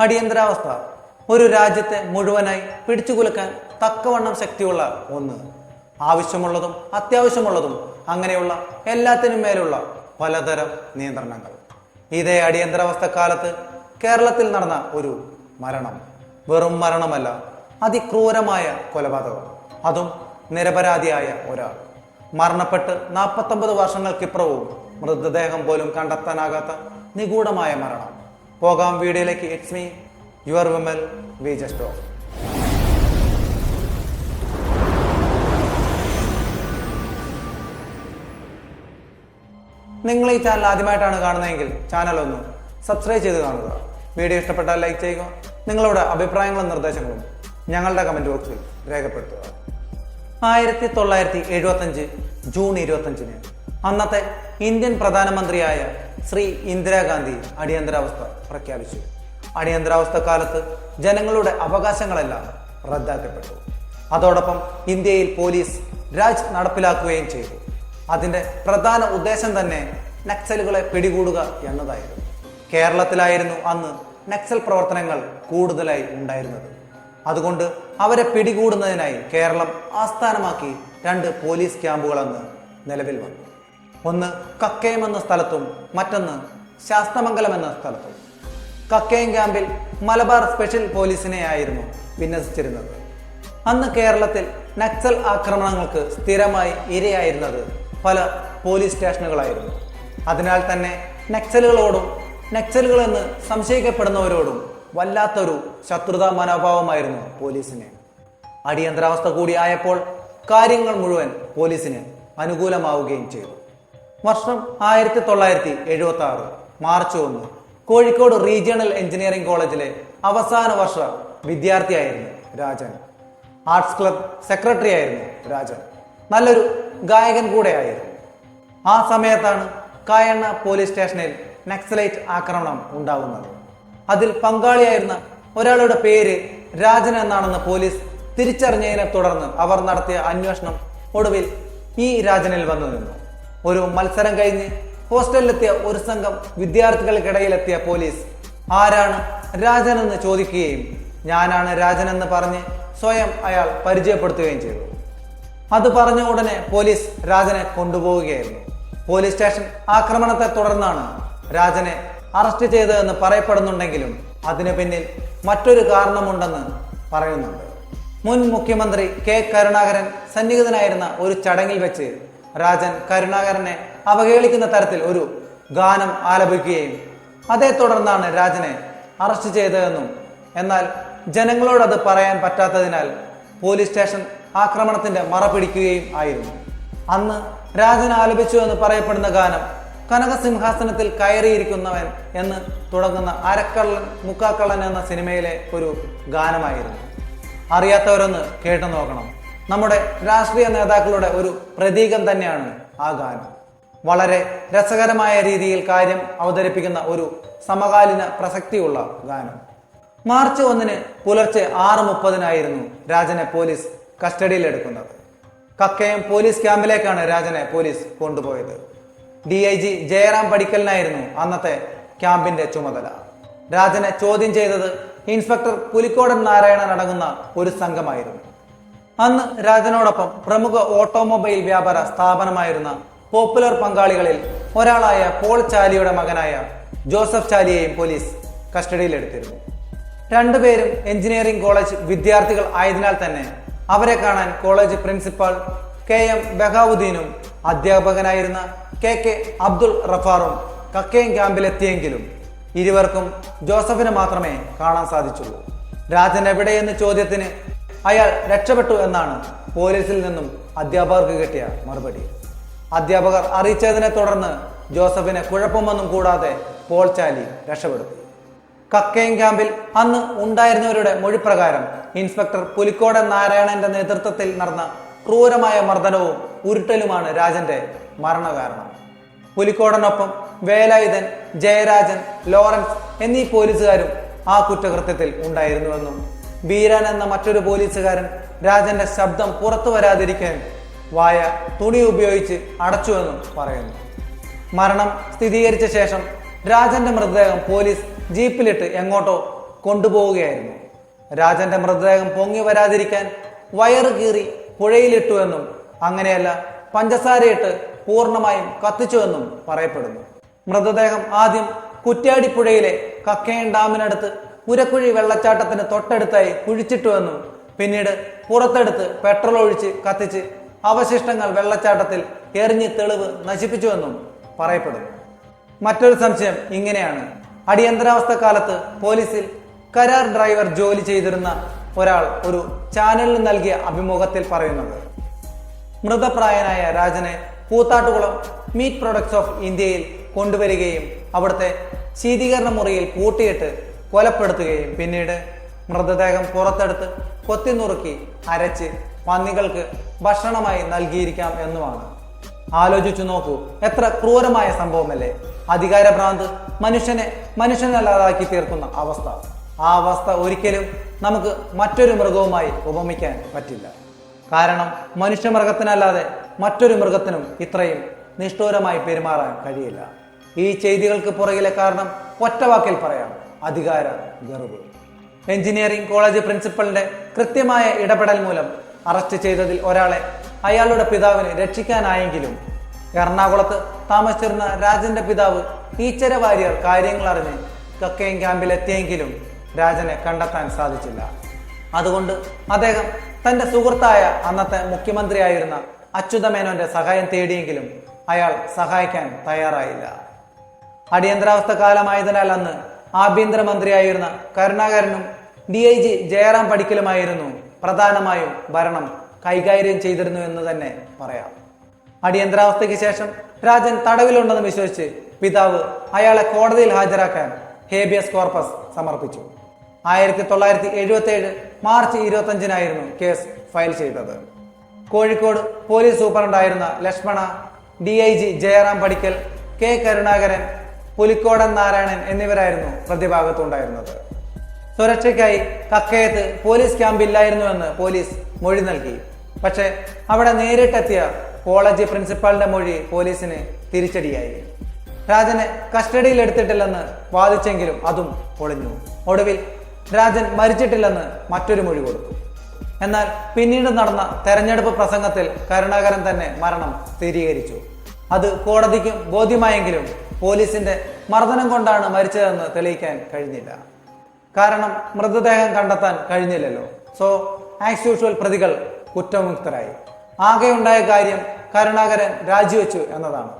അടിയന്തരാവസ്ഥ. ഒരു രാജ്യത്തെ മുഴുവനായി പിടിച്ചുകുലുക്കാൻ തക്കവണ്ണം ശക്തിയുള്ള ഒന്ന്. ആവശ്യമുള്ളതും അത്യാവശ്യമുള്ളതും അങ്ങനെയുള്ള എല്ലാത്തിനും മേലുള്ള പലതരം നിയന്ത്രണങ്ങൾ. ഇതേ അടിയന്തരാവസ്ഥ കാലത്ത് കേരളത്തിൽ നടന്ന ഒരു മരണം വെറും മരണമല്ല അതിക്രൂരമായ കൊലപാതകം. അതും നിരപരാധിയായ ഒരാൾ. മരണപ്പെട്ട് നാൽപ്പത്തൊമ്പത് വർഷങ്ങൾക്കിപ്പുറവും മൃതദേഹം പോലും കണ്ടെത്താനാകാത്ത നിഗൂഢമായ മരണം. പോകാം വീഡിയോയിലേക്ക്. It's me your Vimal V just off നിങ്ങൾ ഈ ചാനൽ ആദ്യമായിട്ടാണ് കാണുന്നതെങ്കിൽ ചാനൽ ഒന്ന് സബ്സ്ക്രൈബ് ചെയ്ത് കാണുക. വീഡിയോ ഇഷ്ടപ്പെട്ടാൽ ലൈക്ക് ചെയ്യുക. നിങ്ങളുടെ അഭിപ്രായങ്ങളും നിർദ്ദേശങ്ങളും ഞങ്ങളുടെ കമന്റ് ബോക്സിൽ രേഖപ്പെടുത്തുക. ആയിരത്തി തൊള്ളായിരത്തി എഴുപത്തഞ്ച് ജൂൺ ഇരുപത്തഞ്ചിന് അന്നത്തെ ഇന്ത്യൻ പ്രധാനമന്ത്രിയായ ശ്രീ ഇന്ദിരാഗാന്ധി അടിയന്തരാവസ്ഥ പ്രഖ്യാപിച്ചു. അടിയന്തരാവസ്ഥ കാലത്ത് ജനങ്ങളുടെ അവകാശങ്ങളെല്ലാം റദ്ദാക്കപ്പെട്ടു. അതോടൊപ്പം ഇന്ത്യയിൽ പോലീസ് രാജ് നടപ്പിലാക്കുകയും ചെയ്തു. അതിന്റെ പ്രധാന ഉദ്ദേശം തന്നെ നക്സലുകളെ പിടികൂടുക എന്നതായിരുന്നു. കേരളത്തിലായിരുന്നു അന്ന് നക്സൽ പ്രവർത്തനങ്ങൾ കൂടുതലായി ഉണ്ടായിരുന്നത്. അതുകൊണ്ട് അവരെ പിടികൂടുന്നതിനായി കേരളം ആസ്ഥാനമാക്കി രണ്ട് പോലീസ് ക്യാമ്പുകൾ അന്ന് നിലവിൽ വന്നു. ഒന്ന് കക്കയം എന്ന സ്ഥലത്തും മറ്റൊന്ന് ശാസ്തമംഗലം എന്ന സ്ഥലത്തും. കക്കയം ക്യാമ്പിൽ മലബാർ സ്പെഷ്യൽ പോലീസിനെയായിരുന്നു വിന്യസിച്ചിരുന്നത്. അന്ന് കേരളത്തിൽ നക്സൽ ആക്രമണങ്ങൾക്ക് സ്ഥിരമായി ഇരയായിരുന്നത് പല പോലീസ് സ്റ്റേഷനുകളായിരുന്നു. അതിനാൽ തന്നെ നക്സലുകളോടും നക്സലുകളെന്ന് സംശയിക്കപ്പെടുന്നവരോടും വല്ലാത്തൊരു ശത്രുതാ മനോഭാവമായിരുന്നു പോലീസിന്. അടിയന്തരാവസ്ഥ കൂടി ആയപ്പോൾ കാര്യങ്ങൾ മുഴുവൻ പോലീസിന് അനുകൂലമാവുകയും ചെയ്തു. വർഷം ആയിരത്തി തൊള്ളായിരത്തി എഴുപത്തി ആറ് മാർച്ച് ഒന്ന്. കോഴിക്കോട് റീജിയണൽ എഞ്ചിനീയറിംഗ് കോളേജിലെ അവസാന വർഷ വിദ്യാർത്ഥിയായിരുന്നു രാജൻ. ആർട്സ് ക്ലബ് സെക്രട്ടറി ആയിരുന്നു രാജൻ. നല്ലൊരു ഗായകൻ കൂടെ ആയിരുന്നു. ആ സമയത്താണ് കായണ്ണ പോലീസ് സ്റ്റേഷനിൽ നക്സലൈറ്റ് ആക്രമണം ഉണ്ടാകുന്നത് അതിൽ പങ്കാളിയായിരുന്ന ഒരാളുടെ പേര് രാജൻ എന്നാണെന്ന് പോലീസ് തിരിച്ചറിഞ്ഞതിനെ തുടർന്ന് അവർ നടത്തിയ അന്വേഷണം ഒടുവിൽ ഈ രാജനിൽ വന്നു നിന്നു. ഒരു മത്സരം കഴിഞ്ഞ് ഹോസ്റ്റലിലെത്തിയ ഒരു സംഘം വിദ്യാർത്ഥികൾക്കിടയിലെത്തിയ പോലീസ്. ആരാണ് രാജൻ എന്ന് ചോദിക്കുകയും ഞാനാണ് രാജൻ എന്ന് പറഞ്ഞ് സ്വയം അയാൾ പരിചയപ്പെടുത്തുകയും ചെയ്തു. അത് പറഞ്ഞ ഉടനെ പോലീസ് രാജനെ കൊണ്ടുപോവുകയായിരുന്നു. പോലീസ് സ്റ്റേഷൻ ആക്രമണത്തെ തുടർന്നാണ് രാജനെ അറസ്റ്റ് ചെയ്തതെന്ന് പറയപ്പെടുന്നുണ്ടെങ്കിലും അതിനു പിന്നിൽ മറ്റൊരു കാരണമുണ്ടെന്ന് പറയുന്നുണ്ട്. മുൻ മുഖ്യമന്ത്രി കെ കരുണാകരൻ സന്നിഹിതനായിരുന്ന ഒരു ചടങ്ങിൽ വെച്ച് രാജൻ കരുണാകരനെ അവഹേളിക്കുന്ന തരത്തിൽ ഒരു ഗാനം ആലപിക്കുകയും അതേ തുടർന്നാണ് രാജനെ അറസ്റ്റ് ചെയ്തതെന്നും എന്നാൽ ജനങ്ങളോട് അത് പറയാൻ പറ്റാത്തതിനാൽ പോലീസ് സ്റ്റേഷൻ ആക്രമണത്തിന്റെ മറ പിടിക്കുകയും ആയിരുന്നു. അന്ന് രാജൻ ആലപിച്ചു എന്ന് പറയപ്പെടുന്ന ഗാനം കനകസിംഹാസനത്തിൽ കയറിയിരിക്കുന്നവൻ എന്ന് തുടങ്ങുന്ന അരക്കള്ളൻ മുക്കാക്കള്ളൻ എന്ന സിനിമയിലെ ഒരു ഗാനമായിരുന്നു. അറിയാത്തവരൊന്ന് കേട്ടു നോക്കണം. നമ്മുടെ രാഷ്ട്രീയ നേതാക്കളുടെ ഒരു പ്രതീകം തന്നെയാണ് ആ ഗാനം. വളരെ രസകരമായ രീതിയിൽ കാര്യം അവതരിപ്പിക്കുന്ന ഒരു സമകാലീന പ്രസക്തിയുള്ള ഗാനം. മാർച്ച് ഒന്നിന് പുലർച്ചെ ആറ് മുപ്പതിനായിരുന്നു രാജനെ പോലീസ് കസ്റ്റഡിയിലെടുക്കുന്നത്. കക്കയം പോലീസ് ക്യാമ്പിലേക്കാണ് രാജനെ പോലീസ് കൊണ്ടുപോയത്. ഡി ഐ ജി ജയറാം പടിക്കലിനായിരുന്നു അന്നത്തെ ക്യാമ്പിന്റെ ചുമതല. രാജനെ ചോദ്യം ചെയ്തത് ഇൻസ്പെക്ടർ പുലിക്കോടൻ നാരായണൻ അടങ്ങുന്ന ഒരു സംഘമായിരുന്നു. അന്ന് രാജനോടൊപ്പം പ്രമുഖ ഓട്ടോമൊബൈൽ വ്യാപാര സ്ഥാപനമായിരുന്ന പോപ്പുലർ പങ്കാളികളിൽ ഒരാളായ പോൾ ചാലിയുടെ മകനായ ജോസഫ് ചാലിയെയും പോലീസ് കസ്റ്റഡിയിലെടുത്തിരുന്നു. രണ്ടുപേരും എഞ്ചിനീയറിംഗ് കോളേജ് വിദ്യാർത്ഥികൾ ആയതിനാൽ തന്നെ അവരെ കാണാൻ കോളേജ് പ്രിൻസിപ്പൽ കെ എം ബഹാവുദ്ദീനും അധ്യാപകനായിരുന്ന കെ കെ അബ്ദുൾ റഫാറും കക്കയം ക്യാമ്പിലെത്തിയെങ്കിലും ഇരുവർക്കും ജോസഫിനെ മാത്രമേ കാണാൻ സാധിച്ചുള്ളൂ. രാജൻ എവിടെയെന്ന് ചോദ്യത്തിന് അയാൾ രക്ഷപ്പെട്ടു എന്നാണ് പോലീസിൽ നിന്നും അധ്യാപകർക്ക് കിട്ടിയ മറുപടി. അധ്യാപകർ അറിയിച്ചതിനെ തുടർന്ന് ജോസഫിനെ കുഴപ്പമൊന്നും കൂടാതെ പോൾ ചാലി രക്ഷപ്പെടുത്തി. കക്കയം ക്യാമ്പിൽ അന്ന് ഉണ്ടായിരുന്നവരുടെ മൊഴിപ്രകാരം ഇൻസ്പെക്ടർ പുലിക്കോടൻ നാരായണന്റെ നേതൃത്വത്തിൽ നടന്ന ക്രൂരമായ മർദ്ദനവും ഉരുട്ടലുമാണ് രാജന്റെ മരണകാരണം. പുലിക്കോടനൊപ്പം വേലായുധൻ ജയരാജൻ ലോറൻസ് എന്നീ പോലീസുകാരും ആ കുറ്റകൃത്യത്തിൽ ഉണ്ടായിരുന്നുവെന്നും ബീരാൻ എന്ന മറ്റൊരു പോലീസുകാരൻ രാജന്റെ ശബ്ദം പുറത്തു വരാതിരിക്കാൻ വായ തുണി ഉപയോഗിച്ച് അടച്ചുവെന്നും പറയുന്നു. മരണം സ്ഥിരീകരിച്ച ശേഷം രാജന്റെ മൃതദേഹം പോലീസ് ജീപ്പിലിട്ട് എങ്ങോട്ടോ കൊണ്ടുപോവുകയായിരുന്നു. രാജന്റെ മൃതദേഹം പൊങ്ങി വരാതിരിക്കാൻ വയറ് കീറി പുഴയിലിട്ടുവെന്നും അങ്ങനെയല്ല പഞ്ചസാരയിട്ട് പൂർണമായും കത്തിച്ചുവെന്നും പറയപ്പെടുന്നു. മൃതദേഹം ആദ്യം കുറ്റ്യാടിപ്പുഴയിലെ കക്കയൻ ഡാമിനടുത്ത് ഉരക്കുഴി വെള്ളച്ചാട്ടത്തിന് തൊട്ടടുത്തായി കുഴിച്ചിട്ടുവെന്നും പിന്നീട് പുറത്തെടുത്ത് പെട്രോൾ ഒഴിച്ച് കത്തിച്ച് അവശിഷ്ടങ്ങൾ വെള്ളച്ചാട്ടത്തിൽ എറിഞ്ഞ് തെളിവ് നശിപ്പിച്ചുവെന്നും പറയപ്പെടുന്നു. മറ്റൊരു സംശയം ഇങ്ങനെയാണ്. അടിയന്തരാവസ്ഥ കാലത്ത് പോലീസിൽ കരാർ ഡ്രൈവർ ജോലി ചെയ്തിരുന്ന ഒരാൾ ഒരു ചാനലിന് നൽകിയ അഭിമുഖത്തിൽ പറയുന്നത്. മൃതപ്രായനായ രാജനെ കൂത്താട്ടുകുളം മീറ്റ് പ്രൊഡക്ട്സ് ഓഫ് ഇന്ത്യയിൽ കൊണ്ടുവരികയും അവിടുത്തെ ശീതീകരണ മുറിയിൽ പൂട്ടിയിട്ട് കൊലപ്പെടുത്തുകയും പിന്നീട് മൃതദേഹം പുറത്തെടുത്ത് കൊത്തിനുറുക്കി അരച്ച് പന്നികൾക്ക് ഭക്ഷണമായി നൽകിയിരിക്കാം എന്നുമാണ്. ആലോചിച്ചു നോക്കൂ എത്ര ക്രൂരമായ സംഭവമല്ലേ? അധികാരഭ്രാന്ത് മനുഷ്യനെ മനുഷ്യനല്ലാതാക്കി തീർക്കുന്ന അവസ്ഥ. ആ അവസ്ഥ ഒരിക്കലും നമുക്ക് മറ്റൊരു മൃഗവുമായി ഉപമിക്കാൻ പറ്റില്ല. കാരണം മനുഷ്യമൃഗത്തിനല്ലാതെ മറ്റൊരു മൃഗത്തിനും ഇത്രയും നിഷ്ഠൂരമായി പെരുമാറാൻ കഴിയില്ല. ഈ ചെയ്തികൾക്ക് പുറകിലെ കാരണം ഒറ്റവാക്കിൽ പറയാം. അധികാര ഗർവ്. എഞ്ചിനീയറിംഗ് കോളേജ് പ്രിൻസിപ്പലിന്റെ കൃത്യമായ ഇടപെടൽ മൂലം അറസ്റ്റ് ചെയ്തതിൽ ഒരാളെ അയാളുടെ പിതാവിന് രക്ഷിക്കാനായെങ്കിലും എറണാകുളത്ത് താമസിച്ചിരുന്ന രാജന്റെ പിതാവ് ഈച്ചര വാര്യർ കാര്യങ്ങൾ അറിഞ്ഞ് കക്കയം ക്യാമ്പിൽ എത്തിയെങ്കിലും രാജനെ കണ്ടെത്താൻ സാധിച്ചില്ല. അതുകൊണ്ട് അദ്ദേഹം തന്റെ സുഹൃത്തായ അന്നത്തെ മുഖ്യമന്ത്രിയായിരുന്ന അച്യുതമേനോന്റെ സഹായം തേടിയെങ്കിലും അയാൾ സഹായിക്കാൻ തയ്യാറായില്ല. അടിയന്തരാവസ്ഥ കാലമായതിനാൽ അന്ന് ആഭ്യന്തരമന്ത്രിയായിരുന്ന കരുണാകരനും ഡി ഐ ജി ജയറാം പടിക്കലുമായിരുന്നു പ്രധാനമായും ഭരണം കൈകാര്യം ചെയ്തിരുന്നു എന്ന് തന്നെ പറയാം. അടിയന്തരാവസ്ഥയ്ക്ക് ശേഷം രാജൻ തടവിലുണ്ടെന്ന് വിശ്വസിച്ച് പിതാവ് അയാളെ കോടതിയിൽ ഹാജരാക്കാൻ ഹേബിയസ് കോർപ്പസ് സമർപ്പിച്ചു. ആയിരത്തി തൊള്ളായിരത്തി എഴുപത്തി ഏഴ് മാർച്ച് ഇരുപത്തി അഞ്ചിനായിരുന്നു കേസ് ഫയൽ ചെയ്തത്. Kozhikode police സൂപ്രണ്ടായിരുന്ന Lakshmana D I G Jayaram Padikkal K Karunakaran Pulikkodan Narayanan എന്നിവരായിരുന്നു പ്രതിഭാഗത്തുണ്ടായിരുന്നത്. സുരക്ഷയ്ക്കായി കക്കയത്ത് പോലീസ് ക്യാമ്പ് ഇല്ലായിരുന്നുവെന്ന് പോലീസ് മൊഴി നൽകി. പക്ഷേ അവിടെ നേരിട്ടെത്തിയ കോളേജ് പ്രിൻസിപ്പാളിന്റെ മൊഴി പോലീസിന് തിരിച്ചടിയായി. രാജനെ കസ്റ്റഡിയിൽ എടുത്തിട്ടില്ലെന്ന് വാദിച്ചെങ്കിലും അതും പൊളിഞ്ഞു. ഒടുവിൽ രാജൻ മരിച്ചിട്ടില്ലെന്ന് മറ്റൊരു മൊഴി കൊടുത്തു. എന്നാൽ പിന്നീട് നടന്ന തെരഞ്ഞെടുപ്പ് പ്രസംഗത്തിൽ കരുണാകരൻ തന്നെ മരണം സ്ഥിരീകരിച്ചു. അത് കോടതിക്കും ബോധ്യമായെങ്കിലും പോലീസിന്റെ മർദ്ദനം കൊണ്ടാണ് മരിച്ചതെന്ന് തെളിയിക്കാൻ കഴിഞ്ഞില്ല. കാരണം മൃതദേഹം കണ്ടെത്താൻ കഴിഞ്ഞില്ലല്ലോ. സോ ആസ് യൂഷ്വൽ പ്രതികൾ കുറ്റമുക്തരായി ആകെ ഉണ്ടായ കാര്യം കരുണാകരൻ രാജിവെച്ചു എന്നതാണ്.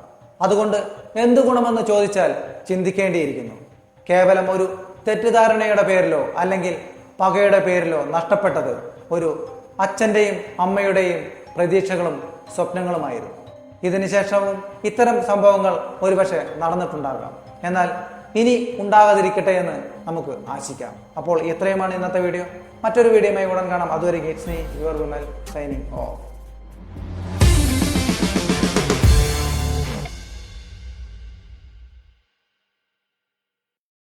അതുകൊണ്ട് എന്ത് ഗുണമെന്ന് ചോദിച്ചാൽ ചിന്തിക്കേണ്ടിയിരിക്കുന്നു. കേവലം ഒരു തെറ്റിദ്ധാരണയുടെ പേരിലോ അല്ലെങ്കിൽ പകയുടെ പേരിലോ നഷ്ടപ്പെട്ടത് ഒരു അച്ഛന്റെയും അമ്മയുടെയും പ്രതീക്ഷകളും സ്വപ്നങ്ങളുമായിരുന്നു. ഇതിനുശേഷവും ഇത്തരം സംഭവങ്ങൾ ഒരുപക്ഷെ നടന്നിട്ടുണ്ടാകാം. എന്നാൽ ഇനി ഉണ്ടാകാതിരിക്കട്ടെ എന്ന് നമുക്ക് ആശിക്കാം. അപ്പോൾ ഇത്രയുമാണ് ഇന്നത്തെ വീഡിയോ. മറ്റൊരു വീഡിയോയുമായി ഉടൻ കാണാം. അതുവരെ it's me your Vimal signing off.